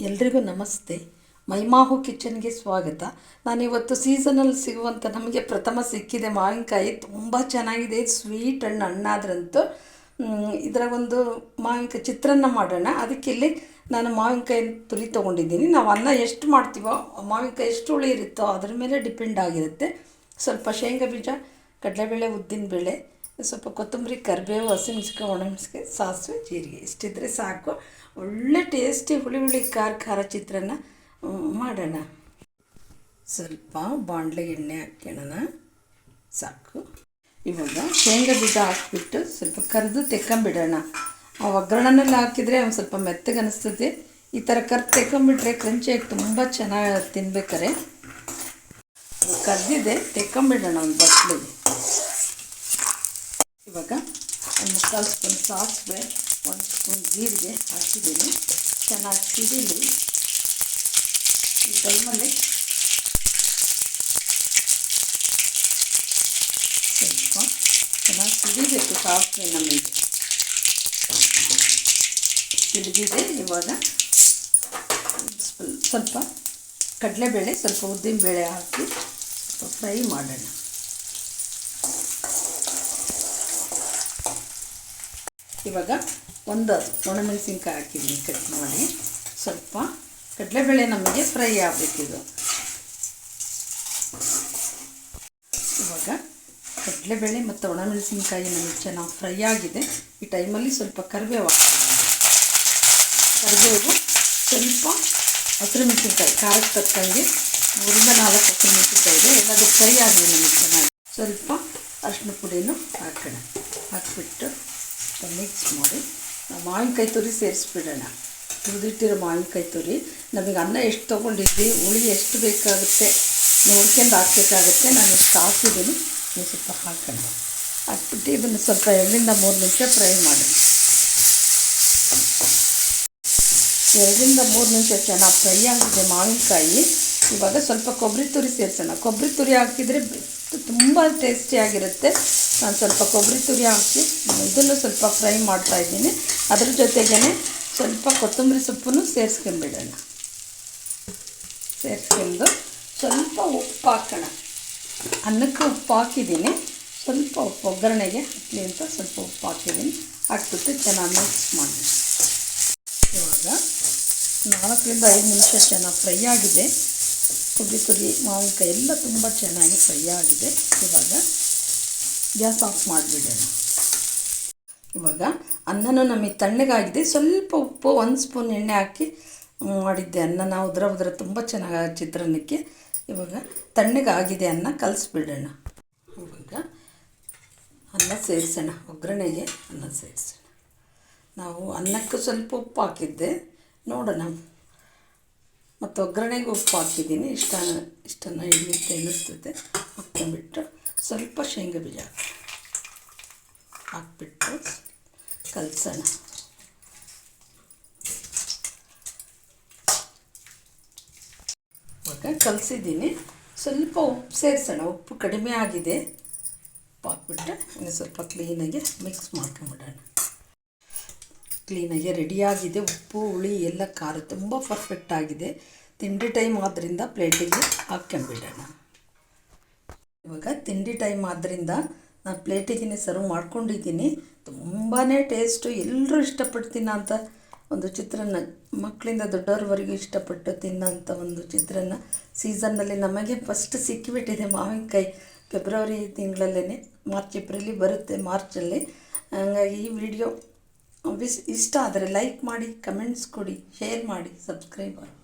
ಎಲ್ರಿಗೂ ನಮಸ್ತೆ. ಮೈಮಾಹು ಕಿಚನ್ಗೆ ಸ್ವಾಗತ. ನಾನಿವತ್ತು ಸೀಸನಲ್ಲಿ ಸಿಗುವಂಥ ನಮಗೆ ಪ್ರಥಮ ಸಿಕ್ಕಿದೆ. ಮಾವಿನಕಾಯಿ ತುಂಬ ಚೆನ್ನಾಗಿದೆ. ಸ್ವೀಟ್ ಹಣ್ಣು ಹಣ್ಣಾದ್ರಂತೂ ಇದರ ಒಂದು ಮಾವಿನಕಾಯಿ ಚಿತ್ರಾನ್ನ ಮಾಡೋಣ. ಅದಕ್ಕೆ ಇಲ್ಲಿ ನಾನು ಮಾವಿನಕಾಯಿ ತುರಿ ತೊಗೊಂಡಿದ್ದೀನಿ. ನಾವು ಅನ್ನ ಎಷ್ಟು ಮಾಡ್ತೀವೋ, ಮಾವಿನಕಾಯಿ ಎಷ್ಟು ಹುಳಿ ಇರುತ್ತೋ ಅದ್ರ ಮೇಲೆ ಡಿಪೆಂಡ್ ಆಗಿರುತ್ತೆ. ಸ್ವಲ್ಪ ಶೇಂಗಾ ಬೀಜ, ಕಡಲೆಬೇಳೆ ಉದ್ದಿನಬೇಳೆ ಸ್ವಲ್ಪ ಕೊತ್ತಂಬರಿ, ಕರಿಬೇವು ಹಸಿಮೆಣ್ಸಿಕಾಯಿ ಒಣಮೆಣ್ಸಿಕಾಯಿ ಸಾಸಿವೆ, ಜೀರಿಗೆ. ಇಷ್ಟಿದ್ರೆ ಸಾಕು. ಒಳ್ಳೆ ಟೇಸ್ಟಿ ಹುಳಿ ಹುಳಿ ಖಾರ ಖಾರ ಚಿತ್ರಾನ್ನ ಮಾಡೋಣ. ಸ್ವಲ್ಪ ಬಾಣಲೆ ಎಣ್ಣೆ ಹಾಕೋಣ ಸಾಕು. ಇವಾಗ ಶೇಂಗಾ ಬೀಜ ಹಾಕ್ಬಿಟ್ಟು ಸ್ವಲ್ಪ ಕರೆದು ತೆಕ್ಕೊಂಬಿಡೋಣ. ಆ ಒಗ್ಗರಣೆನಲ್ಲಿ ಹಾಕಿದರೆ ಒಂದು ಸ್ವಲ್ಪ ಮೆತ್ತಗೆ ಅನಿಸ್ತದೆ. ಈ ಥರ ಕರ್ದು ತೆಕ್ಕೊಂಬಿಟ್ರೆ ಕ್ರಂಚಿಯಾಗಿ ತುಂಬ ಚೆನ್ನಾಗಿ ತಿನ್ಬೇಕಾರೆ. ಕರೆದಿದೆ, ತೆಕ್ಕೊಂಬಿಡೋಣ ಒಂದು ಬಟ್ಲಿಗೆ. ಇವಾಗ ಒಂದು ಮುಕ್ಕಾಲು ಸ್ಪೂನ್ ಸಾಸಿವೆ ಒಂದು ಸ್ಪೂನ್ ಜೀರಿಗೆ ಹಾಕಿದ್ದೀನಿ. ಚೆನ್ನಾಗಿ ಸಿಡಿಲಿ ಈ ಟೈಮಲ್ಲಿ ಸ್ವಲ್ಪ ಚೆನ್ನಾಗಿ ಸಿಡಿಬೇಕು ಸಾಸಿವೆ ನಮಗೆ. ಸಿಡಿದಿದೆ, ಇವಾಗ ಸ್ವ- ಸ್ವಲ್ಪ ಕಡಲೆಬೇಳೆ, ಸ್ವಲ್ಪ ಉದ್ದಿನಬೇಳೆ ಹಾಕಿ ಸ್ವಲ್ಪ ಫ್ರೈ ಮಾಡೋಣ. ಇವಾಗ ಒಂದು ಒಣಮೆಣಸಿನ್ಕಾಯಿ ಹಾಕಿದ್ದೀನಿ ಕಟ್ ಮಾಡಿ ಸ್ವಲ್ಪ ಕಡಲೆಬೇಳೆ ನಮಗೆ ಫ್ರೈ ಆಗಬೇಕಿದು ಇವಾಗ ಕಡಲೆಬೇಳೆ ಮತ್ತು ಒಣಮೆಣಸಿನ್ಕಾಯಿ ನಮಗೆ ಚೆನ್ನಾಗಿ ಫ್ರೈ ಆಗಿದೆ. ಈ ಟೈಮಲ್ಲಿ ಸ್ವಲ್ಪ ಕರಿಬೇವು ಹಾಕ್ತೀನಿ. ಕರಿಬೇವು ಸ್ವಲ್ಪ ಹಸಿರು ಮೆಣಸಿನ್ಕಾಯಿ ಖಾರಕ್ಕೆ ತಕ್ಕಂಗೆ ಮೂರಿಂದ ನಾಲ್ಕು ಹಸಿರು ಮೆಣಸಿನ್ಕಾಯಿ ಇದೆ. ಎಲ್ಲದು ಫ್ರೈ ಆಗಲಿ ನಮಗೆ ಚೆನ್ನಾಗಿ ಸ್ವಲ್ಪ ಅರಿಶಿನ ಪುಡಿನೂ ಹಾಕೋಣ. ಹಾಕಿಬಿಟ್ಟು ಮಿಕ್ಸ್ ಮಾಡಿ. ನಾವು ಮಾವಿನಕಾಯಿ ತುರಿ ಸೇರಿಸ್ಬಿಡೋಣ. ತುರಿದಿಟ್ಟಿರೋ ಮಾವಿನಕಾಯಿ ತುರಿ. ನಮಗೆ ಅನ್ನ ಎಷ್ಟು ತೊಗೊಂಡಿದ್ವಿ ಹುಳಿ ಎಷ್ಟು ಬೇಕಾಗುತ್ತೆ, ನೋಡ್ಕೊಂಡು ಹಾಕ್ಬೇಕಾಗುತ್ತೆ. ನಾನು ಎಷ್ಟು ಹಾಕಿದ್ದೀನಿ ನೀವು ಸ್ವಲ್ಪ ಹಾಕೋಣ ಹಾಕ್ಬಿಟ್ಟು ಇದನ್ನು ಸ್ವಲ್ಪ ಎರಡರಿಂದ ಮೂರು ನಿಮಿಷ ಫ್ರೈ ಮಾಡಿ. ಎರಡರಿಂದ ಮೂರು ನಿಮಿಷ ಚೆನ್ನಾಗಿ ಫ್ರೈ ಆಗಿದೆ ಮಾವಿನಕಾಯಿ ಇವಾಗ ಸ್ವಲ್ಪ ಕೊಬ್ಬರಿ ತುರಿ ಸೇರಿಸೋಣ. ಕೊಬ್ಬರಿ ತುರಿ ಹಾಕಿದರೆ ತುಂಬ ಟೇಸ್ಟಿಯಾಗಿರುತ್ತೆ ನಾನು ಸ್ವಲ್ಪ ಕೊಬ್ಬರಿ ತುರಿ ಹಾಕಿ ಇದನ್ನು ಸ್ವಲ್ಪ ಫ್ರೈ ಮಾಡ್ತಾ ಇದ್ದೀನಿ. ಅದ್ರ ಜೊತೆಗೇ ಸ್ವಲ್ಪ ಕೊತ್ತಂಬರಿ ಸೊಪ್ಪನ್ನು ಸೇರಿಸ್ಕೊಂಡ್ಬಿಡೋಣ ಸೇರಿಸ್ಕೊಂಡು ಸ್ವಲ್ಪ ಉಪ್ಪು ಹಾಕೋಣ. ಅನ್ನಕ್ಕೆ ಉಪ್ಪು ಹಾಕಿದ್ದೀನಿ. ಸ್ವಲ್ಪ ಉಪ್ಪು, ಒಗ್ಗರಣೆಗೆ ಹಾಕಲಿ ಅಂತ ಸ್ವಲ್ಪ ಉಪ್ಪು ಹಾಕಿದ್ದೀನಿ. ಹಾಕ್ಬಿಟ್ಟು ಚೆನ್ನಾಗಿ ಮಿಕ್ಸ್ ಮಾಡಿ ಇವಾಗ ನಾಲ್ಕರಿಂದ ಐದು ನಿಮಿಷ ಚೆನ್ನಾಗಿ ಫ್ರೈ ಆಗಿದೆ. ಕೊಬ್ಬರಿ ತುರಿ ಮಾವಿನಕಾಯಿ ಎಲ್ಲ ತುಂಬ ಚೆನ್ನಾಗಿ ಫ್ರೈ ಆಗಿದೆ. ಇವಾಗ ಗ್ಯಾಸ್ ಆಫ್ ಮಾಡಿಬಿಡೋಣ. ಇವಾಗ ಅನ್ನನೂ ನಮಗೆ ತಣ್ಣಗಾಗಿದೆ. ಸ್ವಲ್ಪ ಉಪ್ಪು, ಒಂದು ಸ್ಪೂನ್ ಎಣ್ಣೆ ಹಾಕಿ ಮಾಡಿದ್ದೆ ಅನ್ನ. ನಾವು ಉದ್ರ ಉದ್ರ ತುಂಬ ಚೆನ್ನಾಗಿ ಚಿತ್ರಾನ್ನಕ್ಕೆ. ಇವಾಗ ತಣ್ಣಗಾಗಿದೆ ಅನ್ನ ಕಲಿಸ್ಬಿಡೋಣ. ಇವಾಗ ಅನ್ನ ಸೇರಿಸೋಣ. ಒಗ್ಗರಣೆಗೆ ಅನ್ನ ಸೇರಿಸೋಣ. ನಾವು ಅನ್ನಕ್ಕೆ ಸ್ವಲ್ಪ ಉಪ್ಪು ಹಾಕಿದ್ದೆ. ನೋಡೋಣ. ಮತ್ತು ಒಗ್ಗರಣೆಗೆ ಉಪ್ಪು ಹಾಕಿದ್ದೀನಿ. ಇಷ್ಟ ಇಷ್ಟನ್ನ ಹಿಡಿಯುತ್ತೆ ಎನಿಸ್ತದೆ ಹಾಕ್ಕೊಂಬಿಟ್ಟು ಸ್ವಲ್ಪ ಶೇಂಗಾ ಬೀಜ ಹಾಕ್ಬಿಟ್ಟು ಕಲಸೋಣ. ಇವಾಗ ಕಲಸಿದ್ದೀನಿ. ಸ್ವಲ್ಪ ಉಪ್ಪು ಸೇರಿಸೋಣ. ಉಪ್ಪು ಕಡಿಮೆ ಆಗಿದೆ. ಉಪ್ಪು ಹಾಕ್ಬಿಟ್ಟು ಇನ್ನು ಸ್ವಲ್ಪ ಕ್ಲೀನಾಗಿ ಮಿಕ್ಸ್ ಮಾಡ್ಕೊಂಬಿಡೋಣ. ಕ್ಲೀನಾಗಿ ರೆಡಿಯಾಗಿದೆ ಉಪ್ಪು, ಹುಳಿ ಎಲ್ಲ ಖಾರ, ತುಂಬ ಪರ್ಫೆಕ್ಟ್ ಆಗಿದೆ. ತಿಂಡಿ ಟೈಮ್ ಆದ್ದರಿಂದ ಪ್ಲೇಟಿಗೆ ಹಾಕ್ಕೊಂಬಿಡೋಣ. ಇವಾಗ ತಿಂಡಿ ಟೈಮ್ ಆದ್ದರಿಂದ ನಾನು ಪ್ಲೇಟಿಗೆ ಸರ್ವ್ ಮಾಡ್ಕೊಂಡಿದ್ದೀನಿ. ತುಂಬಾ ಟೇಸ್ಟು ಎಲ್ಲರೂ ಇಷ್ಟಪಟ್ಟು ಅಂತ ಒಂದು ಚಿತ್ರಾನ್ನ ಮಕ್ಕಳಿಂದ ದೊಡ್ಡವ್ರವರೆಗೂ ಇಷ್ಟಪಟ್ಟು ತಿನ್ನೋಂಥ ಒಂದು ಚಿತ್ರಾನ್ನ ಸೀಸನ್ನಲ್ಲಿ ನಮಗೆ ಫಸ್ಟ್ ಸಿಕ್ಕಿಬಿಟ್ಟಿದೆ ಮಾವಿನಕಾಯಿ. ಫೆಬ್ರವರಿ ತಿಂಗಳಲ್ಲೇ ಮಾರ್ಚ್ ಏಪ್ರಿಲಿ ಬರುತ್ತೆ ಮಾರ್ಚಲ್ಲಿ ಹಂಗಾಗಿ ಈ ವಿಡಿಯೋ ಇಷ್ಟ ಆದರೆ ಲೈಕ್ ಮಾಡಿ ಕಮೆಂಟ್ಸ್ ಕೊಡಿ ಶೇರ್ ಮಾಡಿ ಸಬ್ಸ್ಕ್ರೈಬ್ ಮಾಡಿ.